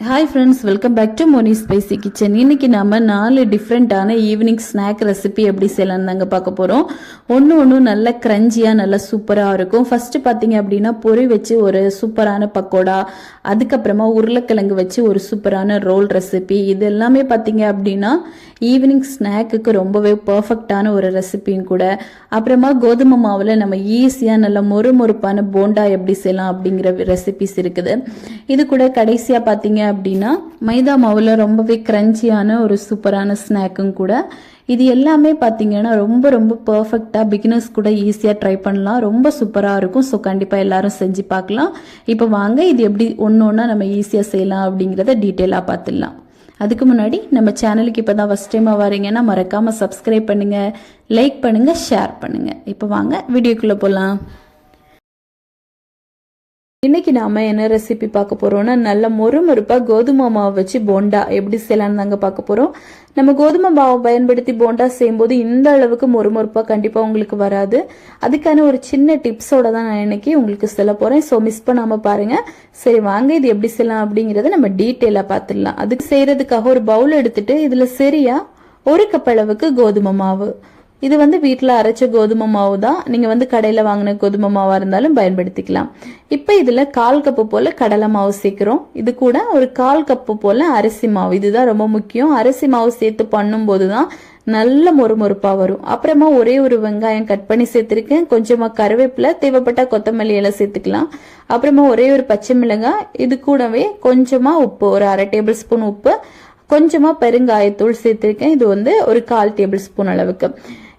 Hi friends welcome back to Moni spicy kitchen இன்னைக்கு நம்ம நாலு டிஃப்ரெண்ட்டான ஈவினிங் ஸ்நாக் ரெசிபி எப்படி செய்யலாம்னு தாங்க பார்க்க போகிறோம் ஒன்று ஒன்று நல்ல க்ரன்ச்சியாக நல்ல சூப்பராக இருக்கும். ஃபர்ஸ்ட் பார்த்தீங்க அப்படின்னா பொரி வச்சு ஒரு சூப்பரான பக்கோடா அதுக்கப்புறமா உருளைக்கிழங்கு வச்சு ஒரு சூப்பரான ரோல் ரெசிபி இது எல்லாமே பார்த்தீங்க அப்படின்னா ஈவினிங் ஸ்நாக்குக்கு ரொம்பவே பர்ஃபெக்டான ஒரு ரெசிபியும் கூட. அப்புறமா கோதுமை மாவில் நம்ம ஈஸியாக நல்ல மொறு மொறுப்பான போண்டா எப்படி செய்யலாம் அப்படிங்கிற ரெசிபிஸ் இருக்குது. இது கூட கடைசியாக பார்த்தீங்க அப்படின்னா மைதா மாவில் ரொம்பவே க்ரன்ச்சியான ஒரு சூப்பரான ஸ்நாக்கும் கூட. இது எல்லாமே பார்த்தீங்கன்னா ரொம்ப ரொம்ப பர்ஃபெக்டாக பிகினர்ஸ் கூட ஈஸியாக ட்ரை பண்ணலாம். ரொம்ப சூப்பராக இருக்கும். ஸோ கண்டிப்பாக எல்லாரும் செஞ்சு பார்க்கலாம் இப்போ வாங்க இது எப்படி ஒன்று ஒன்றா நம்ம ஈஸியாக செய்யலாம் அப்படிங்கிறத டீட்டெயிலாக பார்த்துடலாம் அதுக்கு முன்னாடி நம்ம சேனலுக்கு இப்போ தான் ஃபஸ்ட் டைமாக வரீங்கன்னா மறக்காமல் சப்ஸ்கிரைப் பண்ணுங்கள் லைக் பண்ணுங்கள் ஷேர் பண்ணுங்கள் இப்போ வாங்க வீடியோக்குள்ளே போகலாம் இன்னைக்கு நாம என்ன ரெசிபி பார்க்க போறோம்னா நல்ல மொறுமொறுப்பா கோதுமை மாவு வச்சு போண்டா எப்படி செய்யலாம்னு தாங்க பார்க்க போறோம். நம்ம கோதுமை மாவை பயன்படுத்தி போண்டா செய்யும்போது இந்த அளவுக்கு மொறுமொறுப்பா கண்டிப்பா உங்களுக்கு வராது. அதுக்கான ஒரு சின்ன டிப்ஸோட தான் நான் இன்னைக்கு உங்களுக்கு சொல்ல போறேன். ஸோ மிஸ் பண்ணாம பாருங்க. சரி வாங்க இது எப்படி செய்யலாம் அப்படிங்கறத நம்ம டீட்டெயிலா பார்த்துடலாம். அதுக்கு செய்யறதுக்காக ஒரு பவுல் எடுத்துட்டு இதுல சரியா ஒரு கப் அளவுக்கு கோதுமை மாவு. இது வந்து வீட்டில் அரைச்ச கோதுமை மாவு தான். நீங்கள் வந்து கடையில் வாங்கின கோதுமை மாவாக இருந்தாலும் பயன்படுத்திக்கலாம். இப்போ இதில் கால் கப்பு போல் கடலை மாவு சேர்க்குறோம். இது கூட ஒரு கால் கப்பு போல் அரிசி மாவு. இதுதான் ரொம்ப முக்கியம். அரிசி மாவு சேர்த்து பண்ணும்போது தான் நல்ல மொறுமொறுப்பாக வரும். அப்புறமா ஒரே ஒரு வெங்காயம் கட் பண்ணி சேர்த்துருக்கேன். கொஞ்சமாக கருவேப்பிலை தேவைப்பட்ட கொத்தமல்லி எல்லாம் சேர்த்துக்கலாம். அப்புறமா ஒரே ஒரு பச்சை மிளகாய் இது கூடவே கொஞ்சமாக உப்பு ஒரு அரை டேபிள் ஸ்பூன் உப்பு கொஞ்சமாக பெருங்காயத்தூள் சேர்த்துருக்கேன். இது வந்து ஒரு கால் டேபிள் ஸ்பூன் அளவுக்கு.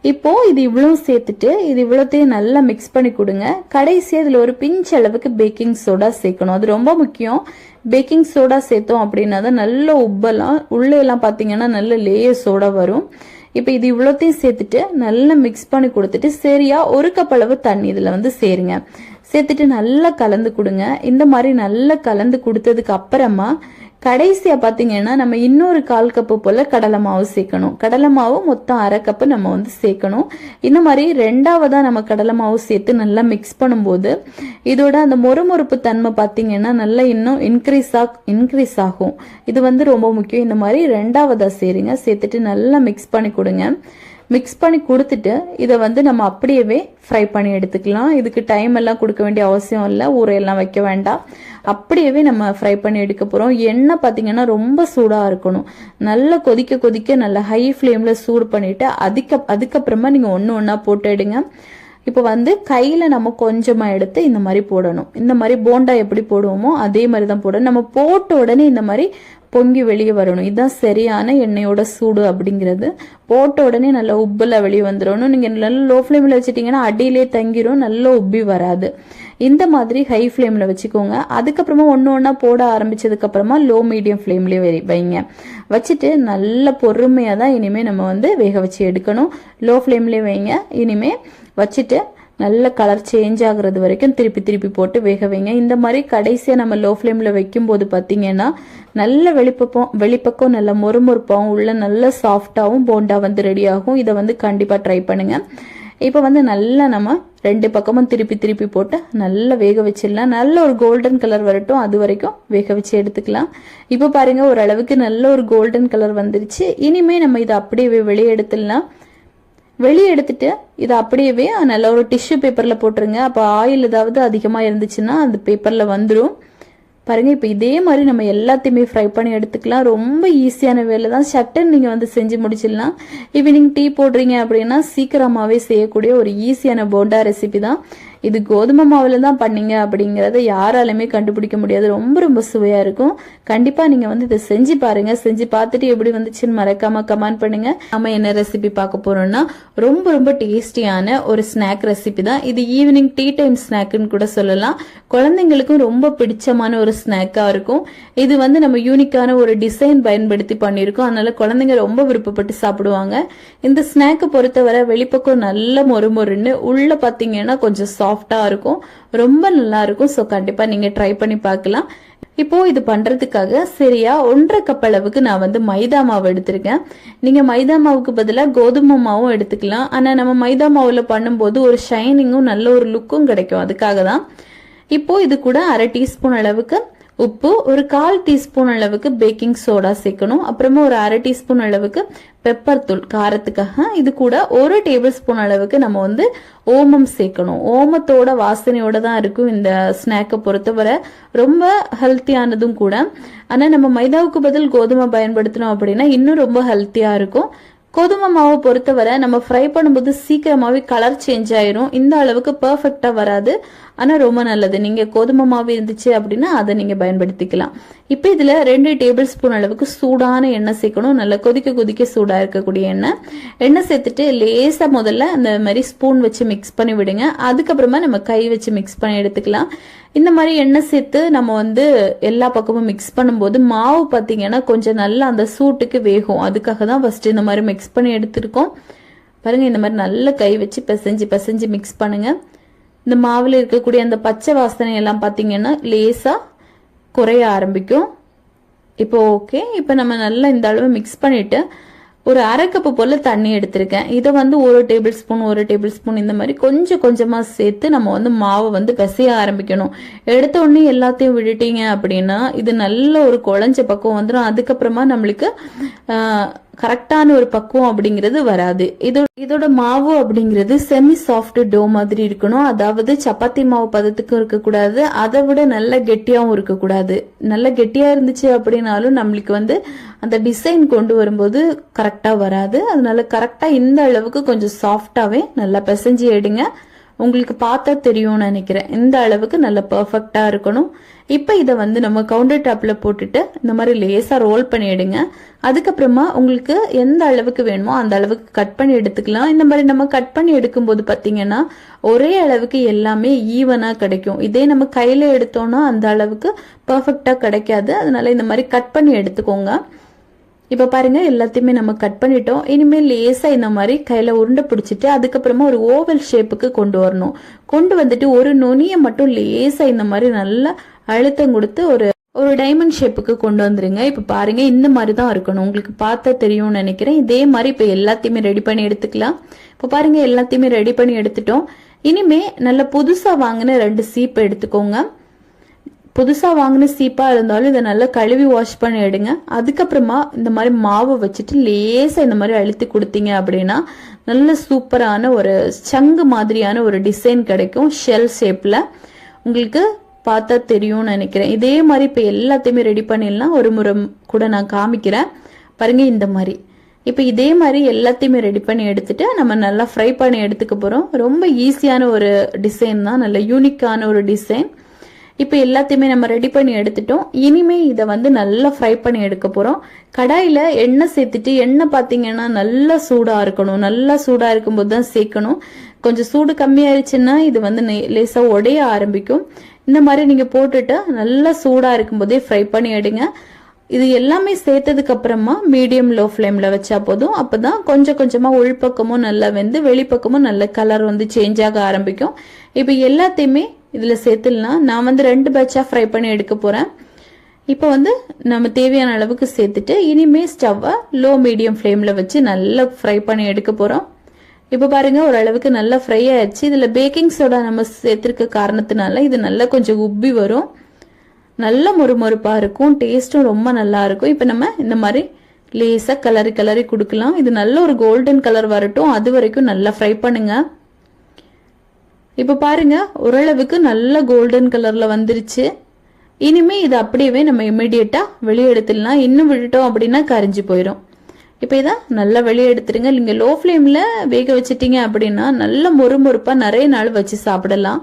இப்போ இது இவ்வளோ சேர்த்துட்டு இது இவ்வளோத்தையும் நல்லா மிக்ஸ் பண்ணி கொடுங்க. கடைசி அதில் ஒரு பிஞ்ச் அளவுக்கு பேக்கிங் சோடா சேர்க்கணும். அது ரொம்ப முக்கியம். பேக்கிங் சோடா சேர்த்தோம் அப்படின்னா தான் நல்ல உப்பெல்லாம் உள்ளே எல்லாம் பார்த்தீங்கன்னா நல்ல லேயர் சோடா வரும். இப்போ இது இவ்வளோத்தையும் சேர்த்துட்டு நல்லா மிக்ஸ் பண்ணி கொடுத்துட்டு சரியா ஒரு கப் அளவு தண்ணி இதில் வந்து சேருங்க. சேர்த்துட்டு நல்லா கலந்து கொடுங்க. இந்த மாதிரி நல்லா கலந்து கொடுத்ததுக்கு அப்புறமா கடைசியா பாத்தீங்கன்னா நம்ம இன்னொரு கால் கப்பு போல கடலை மாவு சேர்க்கணும். கடலை மாவு மொத்தம் அரை கப்பு நம்ம வந்து சேர்க்கணும். இந்த மாதிரி ரெண்டாவதா நம்ம கடலை மாவு சேர்த்து நல்லா மிக்ஸ் பண்ணும்போது இதோட அந்த மொறுமொறுப்பு தன்மை பாத்தீங்கன்னா நல்லா இன்னும் இன்க்ரீஸ் ஆ இன்க்ரீஸ் ஆகும். இது வந்து ரொம்ப முக்கியம். இந்த மாதிரி ரெண்டாவதா சேருங்க சேர்த்துட்டு நல்லா மிக்ஸ் பண்ணி கொடுங்க. மிக்ஸ் பண்ணி கொடுத்துட்டு இதை வந்து நம்ம அப்படியே ஃப்ரை பண்ணி எடுத்துக்கலாம். இதுக்கு டைம் எல்லாம் கொடுக்க வேண்டிய அவசியம் இல்லை. ஊரையெல்லாம் வைக்க வேண்டாம். அப்படியே நம்ம ஃப்ரை பண்ணி எடுக்க போகிறோம் எண்ணெய் பார்த்தீங்கன்னா ரொம்ப சூடாக இருக்கணும். நல்லா கொதிக்க கொதிக்க நல்லா ஹை ஃப்ளேமில் சூடு பண்ணிவிட்டு அதுக்கு அதுக்கப்புறமா நீங்கள் ஒன்று ஒன்றா போட்டு எடுங்க. இப்போ வந்து கையில் நம்ம கொஞ்சமாக எடுத்து இந்த மாதிரி போடணும். இந்த மாதிரி போண்டா எப்படி போடுவோமோ அதே மாதிரி தான் போடணும். நம்ம போட்ட உடனே இந்த மாதிரி பொங்கி வெளியே வரணும். இதுதான் சரியான எண்ணெயோட சூடு அப்படிங்கிறது. போட்ட உடனே நல்லா உப்பில் வெளியே வந்துடணும். நீங்கள் நல்லா லோ ஃப்ளேமில் வச்சுட்டிங்கன்னா அடியிலே தங்கிரும். நல்லா உப்பி வராது. இந்த மாதிரி ஹை ஃப்ளேமில் வச்சுக்கோங்க. அதுக்கப்புறமா ஒன்று ஒன்றா போட ஆரம்பிச்சதுக்கப்புறமா லோ மீடியம் ஃப்ளேம்லேயே வைங்க. வச்சுட்டு நல்ல பொறுமையாக தான் இனிமேல் நம்ம வந்து வேக வச்சு எடுக்கணும். லோ ஃப்ளேம்லேயே வைங்க. இனிமேல் வச்சுட்டு நல்ல கலர் சேஞ்ச் ஆகுறது வரைக்கும் திருப்பி திருப்பி போட்டு வேக வைங்க. இந்த மாதிரி கடைசியாக நம்ம லோ ஃப்ளேமில் வைக்கும்போது பார்த்தீங்கன்னா நல்ல வெளிப்பக்கம் வெளிப்பக்கம் நல்ல மொறுமொறுப்பாகவும் உள்ள நல்ல சாஃப்டாகவும் போண்டா வந்து ரெடி ஆகும். இதை வந்து கண்டிப்பாக ட்ரை பண்ணுங்கள் இப்போ வந்து நல்லா நம்ம ரெண்டு பக்கமும் திருப்பி திருப்பி போட்டு நல்லா வேக வச்சிடலாம். நல்ல ஒரு கோல்டன் கலர் வரட்டும். அது வரைக்கும் வேக வச்சு எடுத்துக்கலாம். இப்போ பாருங்க ஓரளவுக்கு நல்ல ஒரு கோல்டன் கலர் வந்துருச்சு. இனிமே நம்ம இதை அப்படியே வெளியே எடுத்துடலாம். வெளியே எடுத்துட்டு இதை அப்படியே நல்ல ஒரு டிஷ்யூ பேப்பரில் போட்டுருங்க. அப்போ ஆயில் ஏதாவது அதிகமாக இருந்துச்சுன்னா அந்த பேப்பரில் வந்துடும் பாருங்கள் இப்போ இதே மாதிரி நம்ம எல்லாத்தையுமே ஃப்ரை பண்ணி எடுத்துக்கலாம். ரொம்ப ஈஸியான வேலை தான். சட்டன் நீங்கள் வந்து செஞ்சு முடிச்சிடலாம். ஈவினிங் டீ போடுறீங்க அப்படின்னா சீக்கிரமாகவே செய்யக்கூடிய ஒரு ஈஸியான போண்டா ரெசிபி தான். இது கோதுமை மாவில் தான் பண்ணீங்க அப்படிங்கிறத யாராலுமே கண்டுபிடிக்க முடியாது. ரொம்ப ரொம்ப சுவையாக இருக்கும். கண்டிப்பாக நீங்கள் வந்து இதை செஞ்சு பாருங்கள் செஞ்சு பார்த்துட்டு எப்படி வந்துச்சுன்னு மறக்காம கமெண்ட் பண்ணுங்க. நம்ம என்ன ரெசிபி பார்க்க போகிறோம்னா ரொம்ப ரொம்ப டேஸ்டியான ஒரு ஸ்நாக் ரெசிபி தான். இது ஈவினிங் டீ டைம் ஸ்நாக்குன்னு கூட சொல்லலாம். குழந்தைங்களுக்கும் ரொம்ப பிடிச்சமான ஒரு ஸ்நாக்காக இருக்கும். இது வந்து நம்ம யூனிக்கான ஒரு டிசைன் பயன்படுத்தி பண்ணியிருக்கோம். அதனால குழந்தைங்க ரொம்ப விருப்பப்பட்டு சாப்பிடுவாங்க. இந்த ஸ்நாக்கை பொறுத்தவரை வெளிப்பக்கம் நல்ல மொறு மொறுன்னு உள்ள பார்த்தீங்கன்னா கொஞ்சம் சாஃப்டாக இருக்கும். ரொம்ப நல்லா இருக்கும். ஸோ கண்டிப்பாக நீங்கள் ட்ரை பண்ணி பார்க்கலாம். இப்போ இது பண்றதுக்காக சரியா ஒன்றரை கப் அளவுக்கு நான் வந்து மைதா மாவு எடுத்திருக்கேன். நீங்க மைதா மாவுக்கு பதிலாக கோதுமை மாவும் எடுத்துக்கலாம். ஆனா நம்ம மைதா மாவுல பண்ணும்போது ஒரு ஷைனிங்கும் நல்ல ஒரு லுக்கும் கிடைக்கும். அதுக்காக தான் இப்போ இது கூட அரை டீஸ்பூன் அளவுக்கு உப்பு ஒரு கால் டீஸ்பூன் அளவுக்கு பேக்கிங் சோடா சேர்க்கணும். அப்புறமா ஒரு அரை டீஸ்பூன் அளவுக்கு பெப்பர் தூள் காரத்துக்காக. இது கூட ஒரு டேபிள் ஸ்பூன் அளவுக்கு நம்ம வந்து ஓமம் சேர்க்கணும். ஓமத்தோட வாசனையோட தான் இருக்கும் இந்த ஸ்நாக்கை பொறுத்தவரை. ரொம்ப ஹெல்த்தியானதும் கூட. ஆனால் நம்ம மைதாவுக்கு பதில் கோதுமை பயன்படுத்தினோம் அப்படின்னா இன்னும் ரொம்ப ஹெல்த்தியாக இருக்கும். கோதுமை மாவை பொறுத்தவரை நம்ம ஃப்ரை பண்ணும்போது சீக்கிரமாகவே கலர் சேஞ்ச் ஆயிரும். இந்த அளவுக்கு பர்ஃபெக்டாக வராது. ஆனால் ரொம்ப நல்லது. நீங்கள் கோதுமை மாவு இருந்துச்சு அப்படின்னா அதை நீங்கள் பயன்படுத்திக்கலாம். இப்போ இதில் ரெண்டு டேபிள் ஸ்பூன் அளவுக்கு சூடான எண்ணெய் சேர்க்கணும். நல்லா கொதிக்க கொதிக்க சூடாக இருக்கக்கூடிய எண்ணெய். எண்ணெய் சேர்த்துட்டு லேசாக முதல்ல அந்த மாதிரி ஸ்பூன் வச்சு மிக்ஸ் பண்ணி விடுங்க. அதுக்கப்புறமா நம்ம கை வச்சு மிக்ஸ் பண்ணி எடுத்துக்கலாம். இந்த மாதிரி எண்ணெய் சேர்த்து நம்ம வந்து எல்லா பக்கமும் மிக்ஸ் பண்ணும்போது மாவு பார்த்தீங்கன்னா கொஞ்சம் நல்லா அந்த சூட்டுக்கு வேகும். அதுக்காக தான் ஃபர்ஸ்ட் இந்த மாதிரி மிக்ஸ் பண்ணி எடுத்துருக்கோம். பாருங்க இந்த மாதிரி நல்ல கை வச்சு பிசைஞ்சு பிசைஞ்சு மிக்ஸ் பண்ணுங்க. இந்த மாவில் இருக்கக்கூடிய அந்த பச்சை வாசனை எல்லாம் பார்த்தீங்கன்னா லேசாக குறைய ஆரம்பிக்கும். இப்போ ஓகே இப்போ நம்ம நல்லா இந்த அளவு மிக்ஸ் பண்ணிவிட்டு ஒரு அரை கப்பு போல் தண்ணி எடுத்திருக்கேன். இதை வந்து ஒரு டேபிள் ஸ்பூன் ஒரு டேபிள் ஸ்பூன் இந்த மாதிரி கொஞ்சம் கொஞ்சமாக சேர்த்து நம்ம வந்து மாவை வந்து பிசைய ஆரம்பிக்கணும். எடுத்த உடனே எல்லாத்தையும் விட்டுட்டீங்க அப்படின்னா இது நல்ல ஒரு குழஞ்ச பக்கம் வந்துடும் அதுக்கப்புறமா நம்மளுக்கு கரெக்டான ஒரு பக்குவம் அப்படிங்கிறது வராது. இதோட இதோட மாவு அப்படிங்கிறது செமி சாஃப்ட் டோ மாதிரி இருக்கணும். அதாவது சப்பாத்தி மாவு பதத்துக்கும் இருக்கக்கூடாது. அதை விட நல்ல கெட்டியாகவும் இருக்கக்கூடாது. நல்ல கெட்டியா இருந்துச்சு அப்படின்னாலும் நம்மளுக்கு வந்து அந்த டிசைன் கொண்டு வரும்போது கரெக்டாக வராது. அதனால கரெக்டாக இந்த அளவுக்கு கொஞ்சம் சாஃப்டாகவே நல்லா பிசைஞ்சு எடுங்க. உங்களுக்கு பார்த்தா தெரியும்னு நினைக்கிறேன். இந்த அளவுக்கு நல்ல பர்ஃபெக்டாக இருக்கணும். இப்போ இதை வந்து நம்ம கவுண்டர் டாப்பில் போட்டுட்டு இந்த மாதிரி லேசாக ரோல் பண்ணி எடுங்க. அதுக்கப்புறமா உங்களுக்கு எந்த அளவுக்கு வேணுமோ அந்த அளவுக்கு கட் பண்ணி எடுத்துக்கலாம். இந்த மாதிரி நம்ம கட் பண்ணி எடுக்கும்போது பார்த்தீங்கன்னா ஒரே அளவுக்கு எல்லாமே ஈவனாக கிடைக்கும். இதே நம்ம கையில் எடுத்தோம்னா அந்த அளவுக்கு பர்ஃபெக்டாக கிடைக்காது. அதனால இந்த மாதிரி கட் பண்ணி எடுத்துக்கோங்க. இப்போ பாருங்க எல்லாத்தையுமே நம்ம கட் பண்ணிட்டோம். இனிமேல் லேசாக இந்த மாதிரி கையில் உருண்டை பிடிச்சிட்டு அதுக்கப்புறமா ஒரு ஓவல் ஷேப்புக்கு கொண்டு வரணும். கொண்டு வந்துட்டு ஒரு நுனியை மட்டும் லேசாக இந்த மாதிரி நல்லா அழுத்தம் கொடுத்து ஒரு ஒரு டைமண்ட் ஷேப்புக்கு கொண்டு வந்துருங்க. இப்போ பாருங்க இந்த மாதிரி தான் இருக்கணும். உங்களுக்கு பார்த்தா தெரியும்னு நினைக்கிறேன். இதே மாதிரி இப்போ எல்லாத்தையுமே ரெடி பண்ணி எடுத்துக்கலாம். இப்போ பாருங்க எல்லாத்தையுமே ரெடி பண்ணி எடுத்துட்டோம். இனிமே நல்ல புதுசாக வாங்கின ரெண்டு சீப்பை எடுத்துக்கோங்க. புதுசாக வாங்கின சீப்பாக இருந்தாலும் இதை நல்லா கழுவி வாஷ் பண்ணி எடுங்க. அதுக்கப்புறமா இந்த மாதிரி மாவை வச்சுட்டு லேசாக இந்த மாதிரி அழுத்தி கொடுத்தீங்க அப்படின்னா நல்ல சூப்பரான ஒரு சங்கு மாதிரியான ஒரு டிசைன் கிடைக்கும். ஷெல் ஷேப்பில் உங்களுக்கு பார்த்தா தெரியும்னு நினைக்கிறேன். இதே மாதிரி இப்போ எல்லாத்தையுமே ரெடி பண்ணிடலாம். ஒரு முறை கூட நான் காமிக்கிறேன். பாருங்க இந்த மாதிரி. இப்போ இதே மாதிரி எல்லாத்தையுமே ரெடி பண்ணி எடுத்துட்டு நம்ம நல்லா ஃப்ரை பண்ணி எடுத்துக்க போகிறோம் ரொம்ப ஈஸியான ஒரு டிசைன் தான். நல்ல யூனிக்கான ஒரு டிசைன் இப்போ எல்லாத்தையுமே நம்ம ரெடி பண்ணி எடுத்துட்டோம். இனிமே இதை வந்து நல்லா ஃப்ரை பண்ணி எடுக்க போகிறோம் கடாயில் எண்ணெய் சேர்த்துட்டு எண்ணெய் பார்த்தீங்கன்னா நல்லா சூடாக இருக்கணும். நல்லா சூடாக இருக்கும்போது தான் சேர்க்கணும். கொஞ்சம் சூடு கம்மியாயிருச்சுன்னா இது வந்து லேசாக உடைய ஆரம்பிக்கும். இந்த மாதிரி நீங்கள் போட்டுட்டு நல்லா சூடாக இருக்கும்போதே ஃப்ரை பண்ணி எடுங்க. இது எல்லாமே சேர்த்ததுக்கு அப்புறமா மீடியம் லோ ஃப்ளேமில் வச்சா போதும். அப்போ தான் கொஞ்சம் கொஞ்சமாக உள்பக்கமும் நல்லா வெந்து வெளிப்பக்கமும் நல்ல கலர் வந்து சேஞ்ச் ஆக ஆரம்பிக்கும். இப்போ எல்லாத்தையுமே இதில் சேர்த்துடலாம். நான் வந்து ரெண்டு பேட்சாக ஃப்ரை பண்ணி எடுக்க போகிறேன் இப்போ வந்து நம்ம தேவையான அளவுக்கு சேர்த்துட்டு இனிமே ஸ்டவ்வை லோ மீடியம் ஃப்ளேமில் வச்சு நல்லா ஃப்ரை பண்ணி எடுக்க போகிறோம் இப்போ பாருங்க ஓரளவுக்கு நல்லா ஃப்ரை ஆயிடுச்சு. இதில் பேக்கிங் சோடா நம்ம சேர்த்துருக்க காரணத்தினால இது நல்லா கொஞ்சம் உப்பி வரும். நல்ல மொறுமொறுப்பாக இருக்கும். டேஸ்ட்டும் ரொம்ப நல்லா இருக்கும். இப்போ நம்ம இந்த மாதிரி லேசாக கலரி கலரி கொடுக்கலாம். இது நல்ல ஒரு கோல்டன் கலர் வரட்டும். அது வரைக்கும் நல்லா ஃப்ரை பண்ணுங்கள் இப்போ பாருங்க ஓரளவுக்கு நல்ல கோல்டன் கலரில் வந்துருச்சு. இனிமே இது அப்படியே நம்ம இம்மிடியட்டாக வெளியே எடுத்துடலாம் இன்னும் விட்டுட்டோம் அப்படின்னா கரைஞ்சி போயிடும் இப்போ இதை நல்லா வெளியே எடுத்துருங்க நீங்கள் லோ ஃப்ளேமில் வேக வச்சிட்டீங்க அப்படின்னா நல்ல மொறுமொறுப்பாக நிறைய நாள் வச்சு சாப்பிடலாம்.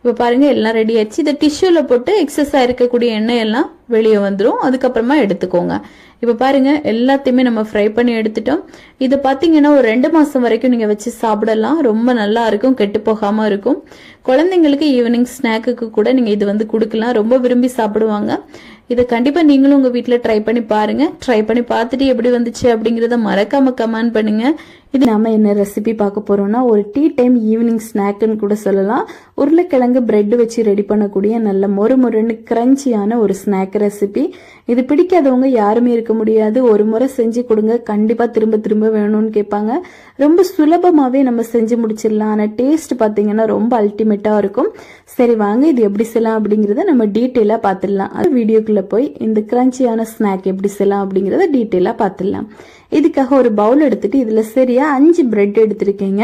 இப்போ பாருங்கள் எல்லாம் ரெடி ஆயிடுச்சு. இதை டிஷ்யூவில் போட்டு எக்ஸஸ் இருக்கக்கூடிய எண்ணெய் எல்லாம் வெளியே வந்துடும் அதுக்கப்புறமா எடுத்துக்கோங்க. இப்போ பாருங்க எல்லாத்தையுமே நம்ம ஃப்ரை பண்ணி எடுத்துட்டோம். இதை பார்த்தீங்கன்னா ஒரு ரெண்டு மாதம் வரைக்கும் நீங்கள் வச்சு சாப்பிடலாம். ரொம்ப நல்லா இருக்கும் கெட்டு போகாமல் இருக்கும். குழந்தைங்களுக்கு ஈவினிங் ஸ்நாக்குக்கு கூட நீங்கள் இது வந்து கொடுக்கலாம். ரொம்ப விரும்பி சாப்பிடுவாங்க. இதை கண்டிப்பாக நீங்களும் உங்கள் வீட்டில் ட்ரை பண்ணி பாருங்கள் ட்ரை பண்ணி பார்த்துட்டு எப்படி வந்துச்சு அப்படிங்கிறத மறக்காமல் கமெண்ட் பண்ணுங்கள் இது நாம என்ன ரெசிபி பார்க்க போறோம்னா ஒரு டீ டைம் ஈவினிங் ஸ்நாக்னு கூட சொல்லலாம். உருளைக்கிழங்கு பிரெட் வச்சு ரெடி பண்ணக்கூடிய நல்ல மொறு மொறுன்னு கிரன்ச்சியான ஒரு ஸ்நாக் ரெசிபி இது பிடிக்காதவங்க யாருமே இருக்க முடியாது. ஒரு முறை செஞ்சு கொடுங்க. கண்டிப்பா திரும்ப திரும்ப வேணும்னு கேட்பாங்க. ரொம்ப சுலபமாவே நம்ம செஞ்சு முடிச்சிடலாம். ஆனா டேஸ்ட் பாத்தீங்கன்னா ரொம்ப அல்டிமேட்டா இருக்கும். சரி வாங்க. இது எப்படி செய்யலாம் அப்படிங்கறத நம்ம டீட்டெயிலா பார்த்துடலாம். அது வீடியோக்குள்ள போய் இந்த கிரன்ச்சியான ஸ்நாக் எப்படி செய்யலாம் அப்படிங்கறத டீட்டெயிலா பார்த்துடலாம். இதுக்காக ஒரு பவுல் எடுத்துட்டு இதுல சரியா அஞ்சு பிரெட் எடுத்திருக்கீங்க.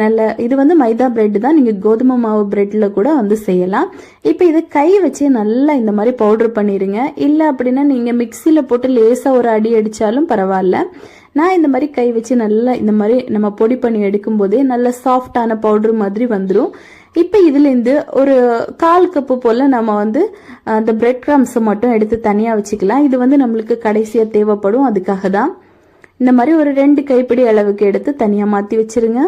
நல்ல இது வந்து மைதா பிரெட் தான். நீங்க கோதுமை மாவு பிரெட்ல கூட வந்து செய்யலாம். இப்போ இதை கை வச்சு நல்லா இந்த மாதிரி பவுடர் பண்ணிருங்க. இல்லை அப்படின்னா நீங்க மிக்சியில போட்டு லேசா ஒரு அடி அடிச்சாலும் பரவாயில்ல. நான் இந்த மாதிரி கை வச்சு நல்லா இந்த மாதிரி நம்ம பொடி பண்ணி எடுக்கும் போதே நல்ல சாஃப்டான பவுடர் மாதிரி வந்துடும் இப்போ இதுலேருந்து ஒரு கால் கப்பு போல் நம்ம வந்து அந்த பிரெட் கிராம்ஸை மட்டும் எடுத்து தனியாக வச்சுக்கலாம். இது வந்து நம்மளுக்கு கடைசியாக தேவைப்படும். அதுக்காக தான் இந்த மாதிரி ஒரு ரெண்டு கைப்பிடி அளவுக்கு எடுத்து தனியாக மாற்றி வச்சிருங்க.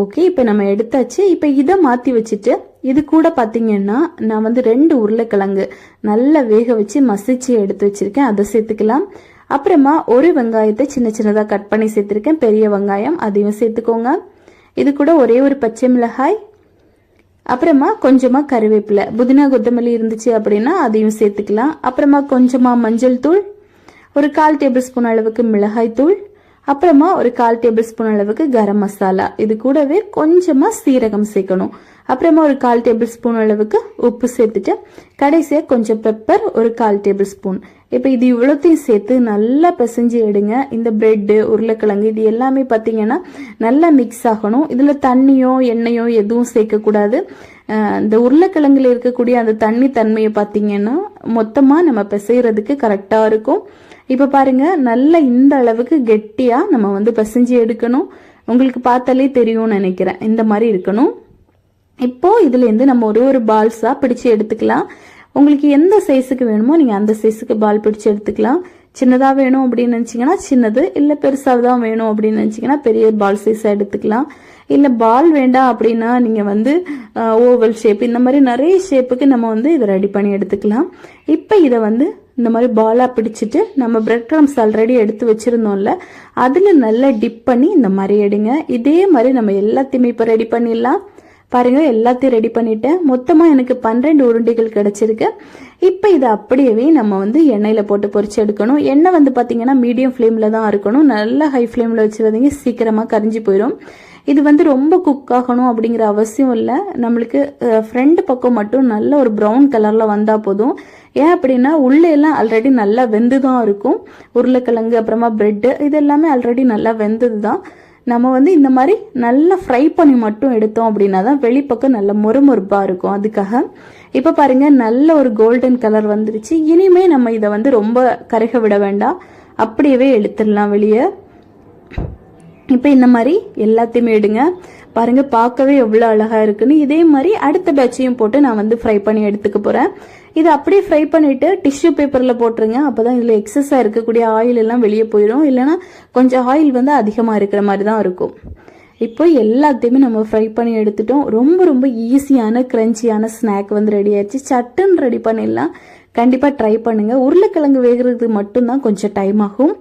ஓகே இப்போ நம்ம எடுத்தாச்சு. இப்போ இதை மாற்றி வச்சுட்டு இது கூட பார்த்தீங்கன்னா நான் வந்து ரெண்டு உருளைக்கிழங்கு நல்லா வேக வச்சு மசிச்சு எடுத்து வச்சுருக்கேன். அதை சேர்த்துக்கலாம். அப்புறமா ஒரு வெங்காயத்தை சின்ன சின்னதாக கட் பண்ணி சேர்த்துருக்கேன். பெரிய வெங்காயம் அதையும் சேர்த்துக்கோங்க. இது கூட ஒரே ஒரு பச்சை மிளகாய். அப்புறமா கொஞ்சமாக கருவேப்பிலை. புதினா கொத்தமல்லி இருந்துச்சு அப்படின்னா அதையும் சேர்த்துக்கலாம். அப்புறமா கொஞ்சமாக மஞ்சள் தூள். ஒரு கால் டேபிள் ஸ்பூன் அளவுக்கு மிளகாய் தூள் அப்புறமா ஒரு கால் டேபிள் ஸ்பூன் அளவுக்கு கரம் மசாலா. இது கூடவே கொஞ்சமாக சீரகம் சேர்க்கணும். அப்புறமா ஒரு கால் டேபிள் ஸ்பூன் அளவுக்கு உப்பு சேர்த்துட்டு கடைசியாக கொஞ்சம் பெப்பர் ஒரு கால் டேபிள் ஸ்பூன். இப்போ இது இவ்வளோத்தையும் சேர்த்து நல்லா பிசைஞ்சு எடுங்க. இந்த பிரெட்டு உருளைக்கிழங்கு இது எல்லாமே பார்த்தீங்கன்னா நல்லா மிக்ஸ் ஆகணும். இதில் தண்ணியோ எண்ணெயோ எதுவும் சேர்க்கக்கூடாது. இந்த உருளைக்கிழங்குல இருக்கக்கூடிய அந்த தண்ணி தன்மையை பார்த்தீங்கன்னா மொத்தமாக நம்ம பிசைகிறதுக்கு கரெக்டாக இருக்கும். இப்போ பாருங்க நல்லா இந்த அளவுக்கு கெட்டியாக நம்ம வந்து பிசைஞ்சு எடுக்கணும். உங்களுக்கு பார்த்தாலே தெரியும்னு நினைக்கிறேன். இந்த மாதிரி இருக்கணும். இப்போ இதுலேருந்து நம்ம ஒரு ஒரு பால்ஸாக பிடிச்சு எடுத்துக்கலாம். உங்களுக்கு எந்த சைஸுக்கு வேணுமோ நீங்கள் அந்த சைஸுக்கு பால் பிடிச்சு எடுத்துக்கலாம். சின்னதாக வேணும் அப்படின்னு நினச்சிங்கன்னா சின்னது இல்லை பெருசாக தான் வேணும் அப்படின்னு நினச்சிங்கன்னா பெரிய பால் சைஸாக எடுத்துக்கலாம். இல்லை பால் வேண்டாம் அப்படின்னா நீங்கள் வந்து ஓவல் ஷேப் இந்த மாதிரி நிறைய ஷேப்புக்கு நம்ம வந்து இதை ரெடி பண்ணி எடுத்துக்கலாம். இப்போ இதை வந்து இந்த மாதிரி பாலாக பிடிச்சிட்டு நம்ம பிரெட் க்ரம்ஸ் ஆல்ரெடி எடுத்து வச்சுருந்தோம்ல அதில் நல்லா டிப் பண்ணி இந்த மாதிரி எடுங்க. இதே மாதிரி நம்ம எல்லாத்தையுமே இப்போ ரெடி பண்ணிடலாம். பாருங்கள் எல்லாத்தையும் ரெடி பண்ணிட்டேன். மொத்தமாக எனக்கு பன்னிரெண்டு உருண்டைகள் கிடச்சிருக்கு. இப்போ இதை அப்படியே நம்ம வந்து எண்ணெயில் போட்டு பொறிச்சு எடுக்கணும். எண்ணெய் வந்து பார்த்தீங்கன்னா மீடியம் ஃப்ளேமில் தான் இருக்கணும். நல்லா ஹை ஃப்ளேமில் வச்சுருந்தீங்க சீக்கிரமாக கரிஞ்சு போயிடும் இது வந்து ரொம்ப குக் ஆகணும் அப்படிங்கிற அவசியம் இல்லை. நம்மளுக்கு ஃப்ரண்ட் பக்கம் மட்டும் நல்ல ஒரு ப்ரௌன் கலரில் வந்தால் போதும். ஏன் அப்படின்னா உள்ளே எல்லாம் ஆல்ரெடி நல்லா வெந்து தான் இருக்கும். உருளைக்கிழங்கு அப்புறமா பிரெட்டு இது எல்லாமே ஆல்ரெடி நல்லா வெந்தது தான் நம்ம வந்து இந்த மாதிரி நல்லா ஃப்ரை பண்ணி மட்டும் எடுத்தோம் அப்படின்னா தான் வெளிப்பக்கம் நல்ல மொறுமொறுப்பாக இருக்கும். அதுக்காக இப்போ பாருங்க நல்ல ஒரு கோல்டன் கலர் வந்துருச்சு. இனிமே நம்ம இதை வந்து ரொம்ப கருக விட வேண்டாம். அப்படியே எடுத்துடலாம் வெளியே. இப்போ இந்த மாதிரி எல்லாத்தையுமே எடுங்க. பாருங்க பார்க்கவே எவ்வளோ அழகாக இருக்குன்னு. இதே மாதிரி அடுத்த பேட்சையும் போட்டு நான் வந்து ஃப்ரை பண்ணி எடுத்துக்க போகிறேன் இதை அப்படியே ஃப்ரை பண்ணிவிட்டு டிஷ்யூ பேப்பரில் போட்டுருங்க. அப்போ தான் இதில் எக்ஸஸாக இருக்கக்கூடிய ஆயில் எல்லாம் வெளியே போயிடும் இல்லைன்னா கொஞ்சம் ஆயில் வந்து அதிகமாக இருக்கிற மாதிரி தான் இருக்கும். இப்போ எல்லாத்தையுமே நம்ம ஃப்ரை பண்ணி எடுத்துட்டோம். ரொம்ப ரொம்ப ஈஸியான க்ரன்ச்சியான ஸ்நாக் வந்து ரெடி ஆயிடுச்சு. சட்டுன்னு ரெடி பண்ணிடலாம். கண்டிப்பாக ட்ரை பண்ணுங்கள் உருளைக்கிழங்கு வேகிறது மட்டும்தான் கொஞ்சம் டைம் ஆகும்.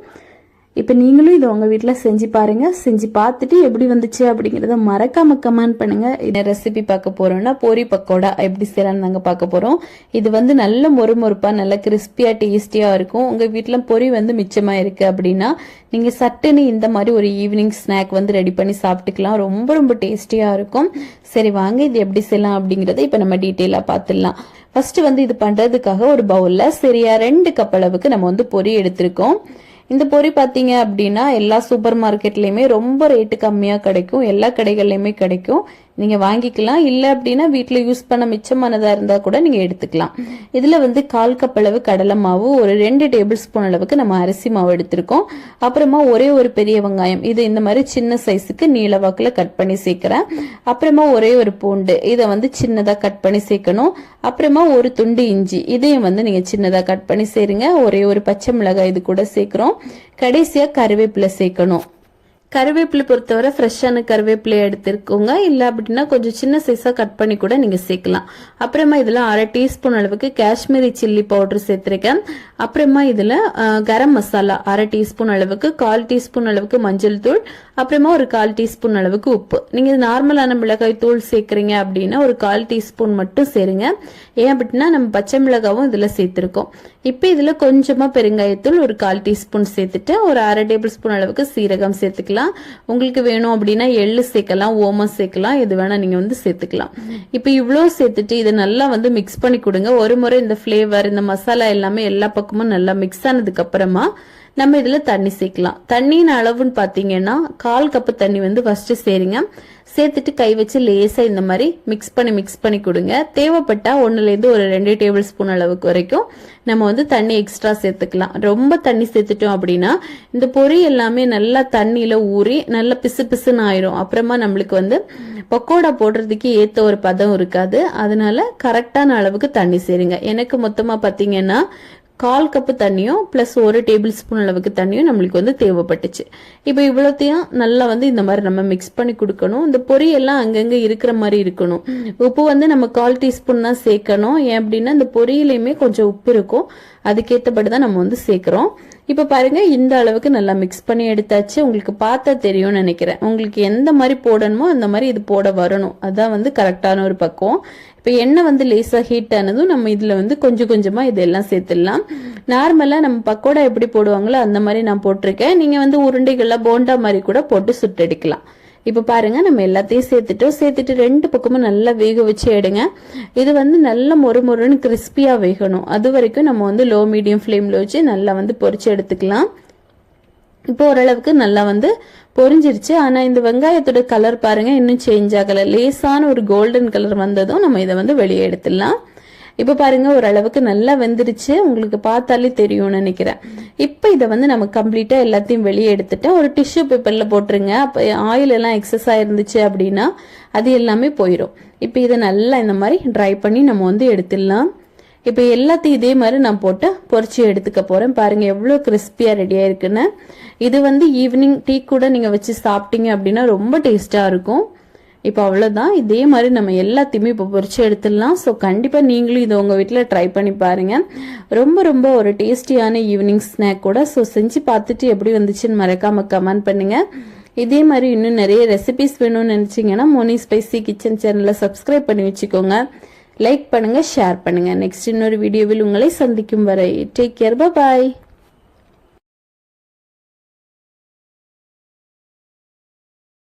இப்போ நீங்களும் இதை உங்கள் வீட்டில் செஞ்சு பாருங்கள் செஞ்சு பார்த்துட்டு எப்படி வந்துச்சு அப்படிங்கிறத மறக்காம கமெண்ட் பண்ணுங்கள் இந்த ரெசிபி பார்க்க போகிறோம்னா பொரி பக்கோடா எப்படி செய்யலாம்னு நாங்கள் பார்க்க போகிறோம் இது வந்து நல்ல மொறுமொறுப்பாக நல்ல கிறிஸ்பியாக டேஸ்டியாக இருக்கும். உங்கள் வீட்டில் பொரி வந்து மிச்சமாக இருக்குது அப்படின்னா நீங்கள் சட்டுன்னு இந்த மாதிரி ஒரு ஈவினிங் ஸ்நாக் வந்து ரெடி பண்ணி சாப்பிட்டுக்கலாம். ரொம்ப ரொம்ப டேஸ்டியாக இருக்கும். சரி வாங்க இது எப்படி செய்யலாம் அப்படிங்கிறத இப்போ நம்ம டீட்டெயிலாக பார்த்துடலாம் ஃபர்ஸ்ட் வந்து இது பண்ணுறதுக்காக ஒரு பவுலில் சரியா ரெண்டு கப் அளவுக்கு நம்ம வந்து பொரி எடுத்திருக்கோம். இந்த பொரி பார்த்தீங்க அப்படின்னா எல்லா சூப்பர் மார்க்கெட்லேயுமே ரொம்ப ரேட்டு கம்மியாக கிடைக்கும். எல்லா கடைகள்லையுமே கிடைக்கும். நீங்கள் வாங்கிக்கலாம். இல்லை அப்படின்னா வீட்டில் யூஸ் பண்ண மிச்சமானதாக இருந்தால் கூட நீங்கள் எடுத்துக்கலாம். இதில் வந்து கால் கப் அளவு கடலை மாவு ஒரு ரெண்டு டேபிள் ஸ்பூன் அளவுக்கு நம்ம அரிசி மாவு எடுத்திருக்கோம். அப்புறமா ஒரே ஒரு பெரிய வெங்காயம். இது இந்த மாதிரி சின்ன சைஸுக்கு நீள வாக்கில் கட் பண்ணி சேர்க்குறேன். அப்புறமா ஒரே ஒரு பூண்டு. இதை வந்து சின்னதாக கட் பண்ணி சேர்க்கணும். அப்புறமா ஒரு துண்டு இஞ்சி. இதையும் வந்து நீங்கள் சின்னதாக கட் பண்ணி சேருங்க. ஒரே ஒரு பச்சை மிளகாய் இது கூட சேர்க்குறோம். கடைசியாக கருவேப்பிலை சேர்க்கணும். கருவேப்பிலை பொறுத்தவரை ஃப்ரெஷ்ஷான கருவேப்பிலை எடுத்துருக்கோங்க. இல்லை அப்படின்னா கொஞ்சம் சின்ன சைஸாக கட் பண்ணி கூட நீங்கள் சேர்க்கலாம். அப்புறமா இதில் அரை டீஸ்பூன் அளவுக்கு காஷ்மீரி சில்லி பவுடர் சேர்த்துருக்கேன். அப்புறமா இதில் கரம் மசாலா அரை டீஸ்பூன் அளவுக்கு கால் டீஸ்பூன் அளவுக்கு மஞ்சள் தூள் அப்புறமா ஒரு கால் டீஸ்பூன் அளவுக்கு உப்பு. நீங்கள் நார்மலான மிளகாய் தூள் சேர்க்குறீங்க அப்படின்னா ஒரு கால் டீஸ்பூன் மட்டும் சேருங்க. ஏன் அப்படின்னா நம்ம பச்சை மிளகாவும் இதில் சேர்த்துருக்கோம். இப்போ இதில் கொஞ்சமாக பெருங்காயத்தூள் ஒரு கால் டீஸ்பூன் சேர்த்துட்டு ஒரு அரை டேபிள் ஸ்பூன் அளவுக்கு சீரகம் சேர்த்துக்கலாம். உங்களுக்கு வேணும் அப்படின்னா எள்ளு சேர்க்கலாம் ஓமம் சேர்க்கலாம் எது வேணால் நீங்கள் வந்து சேர்த்துக்கலாம். இப்போ இவ்வளோ சேர்த்துட்டு இதை நல்லா வந்து மிக்ஸ் பண்ணி கொடுங்க. ஒரு முறை இந்த ஃப்ளேவர் இந்த மசாலா எல்லாமே எல்லா பக்கமும் நல்லா மிக்ஸ் ஆனதுக்கு அப்புறமா நம்ம இதில் தண்ணி சேர்க்கலாம். தண்ணியின் அளவுன்னு பார்த்தீங்கன்னா கால் கப்பு தண்ணி வந்து ஃபர்ஸ்ட் சேருங்க. சேர்த்துட்டு கை வச்சு லேசாக இந்த மாதிரி மிக்ஸ் பண்ணி மிக்ஸ் பண்ணி கொடுங்க. தேவைப்பட்டால் ஒன்றுலேருந்து ஒரு ரெண்டு டேபிள் ஸ்பூன் அளவுக்கு வரைக்கும் நம்ம வந்து தண்ணி எக்ஸ்ட்ரா சேர்த்துக்கலாம். ரொம்ப தண்ணி சேர்த்துட்டோம் அப்படின்னா இந்த பொரி எல்லாமே நல்லா தண்ணியில் ஊறி நல்லா பிசு பிசுன்னு ஆயிரும். அப்புறமா நம்மளுக்கு வந்து பக்கோடா போடுறதுக்கு ஏற்ற ஒரு பதம் இருக்காது. அதனால கரெக்டான அளவுக்கு தண்ணி சேருங்க. எனக்கு மொத்தமாக பார்த்தீங்கன்னா கால் கப்பு தண்ணியும் ப்ளஸ் ஒரு டேபிள் ஸ்பூன் அளவுக்கு தண்ணியும் நம்மளுக்கு வந்து தேவைப்பட்டுச்சு. இப்போ இவ்வளோத்தையும் நல்லா வந்து இந்த மாதிரி நம்ம மிக்ஸ் பண்ணி கொடுக்கணும். இந்த பொரியெல்லாம் அங்கங்கே இருக்கிற மாதிரி இருக்கணும். உப்பு வந்து நம்ம கால் டீஸ்பூன் தான் சேர்க்கணும். ஏன் அப்படின்னா இந்த பொரியலையுமே கொஞ்சம் உப்பு இருக்கும். அதுக்கேற்றபடி தான் நம்ம வந்து சேர்க்குறோம். இப்போ பாருங்கள் இந்த அளவுக்கு நல்லா மிக்ஸ் பண்ணி எடுத்தாச்சு. உங்களுக்கு பார்த்தா தெரியும்னு நினைக்கிறேன். உங்களுக்கு எந்த மாதிரி போடணுமோ அந்த மாதிரி இது போட வரணும். அதுதான் வந்து கரெக்டான ஒரு பக்குவம். இப்போ எண்ணெய் வந்து லேசாக ஹீட் ஆனதும் நம்ம இதில் வந்து கொஞ்சம் கொஞ்சமாக இதெல்லாம் சேர்த்துடலாம். நார்மலாக நம்ம பக்கோடா எப்படி போடுவாங்களோ அந்த மாதிரி நான் போட்டிருக்கேன். நீங்கள் வந்து உருண்டைகள்லாம் போண்டா மாதிரி கூட போட்டு சுட்டெடுக்கலாம் இப்போ பாருங்க நம்ம எல்லாத்தையும் சேர்த்துட்டோம் சேர்த்துட்டு ரெண்டு பக்கமும் நல்லா வேக வச்சு எடுங்க. இது வந்து நல்லா மொறு மொறுன்னு கிறிஸ்பியாக வேகணும். அது வரைக்கும் நம்ம வந்து லோ மீடியம் ஃப்ளேமில் வச்சு நல்லா வந்து பொறிச்சு எடுத்துக்கலாம். இப்போ ஓரளவுக்கு நல்லா வந்து பொரிஞ்சிருச்சு ஆனால் இந்த வெங்காயத்தோட கலர் பாருங்க இன்னும் சேஞ்ச் ஆகலை. லேசான ஒரு கோல்டன் கலர் வந்ததும் நம்ம இதை வந்து வெளியே எடுத்துடலாம். இப்போ பாருங்க ஓரளவுக்கு நல்லா வெந்துருச்சு. உங்களுக்கு பார்த்தாலே தெரியும்னு நினைக்கிறேன். இப்போ இதை வந்து நம்ம கம்ப்ளீட்டாக எல்லாத்தையும் வெளியே எடுத்துட்டேன் ஒரு டிஷ்யூ பேப்பரில் போட்டுருங்க. அப்போ ஆயில் எல்லாம் எக்ஸஸ் ஆயிருந்துச்சு அப்படின்னா அது எல்லாமே போயிடும் இப்போ இதை நல்லா இந்த மாதிரி ட்ரை பண்ணி நம்ம வந்து எடுத்துடலாம். இப்போ எல்லாத்தையும் இதே மாதிரி நான் போட்டு பொறிச்சு எடுத்துக்க போகிறேன் பாருங்கள் எவ்வளோ கிறிஸ்பியாக ரெடியாக இருக்குன்னு இது வந்து ஈவினிங் டீ கூட நீங்கள் வச்சு சாப்பிட்டீங்க அப்படின்னா ரொம்ப டேஸ்ட்டாக இருக்கும். இப்போ அவ்வளோதான் இதே மாதிரி நம்ம எல்லாத்தையுமே இப்போ பொறிச்சு எடுத்துடலாம். ஸோ கண்டிப்பாக நீங்களும் இதை உங்கள் வீட்டில் ட்ரை பண்ணி பாருங்கள் ரொம்ப ரொம்ப ஒரு டேஸ்டியான ஈவினிங் ஸ்நாக் கூட. ஸோ செஞ்சு பார்த்துட்டு எப்படி வந்துச்சுன்னு மறக்காமல் கமெண்ட் பண்ணுங்கள் இதே மாதிரி இன்னும் நிறைய ரெசிபிஸ் வேணும்னு நினச்சிங்கன்னா மோனி ஸ்பைசி கிச்சன் சேனலை சப்ஸ்கிரைப் பண்ணி வச்சுக்கோங்க. லைக் பண்ணுங்கள் ஷேர் பண்ணுங்கள் நெக்ஸ்ட் இன்னொரு வீடியோவில் உங்களை சந்திக்கும் வரை டேக் கேர் பாய்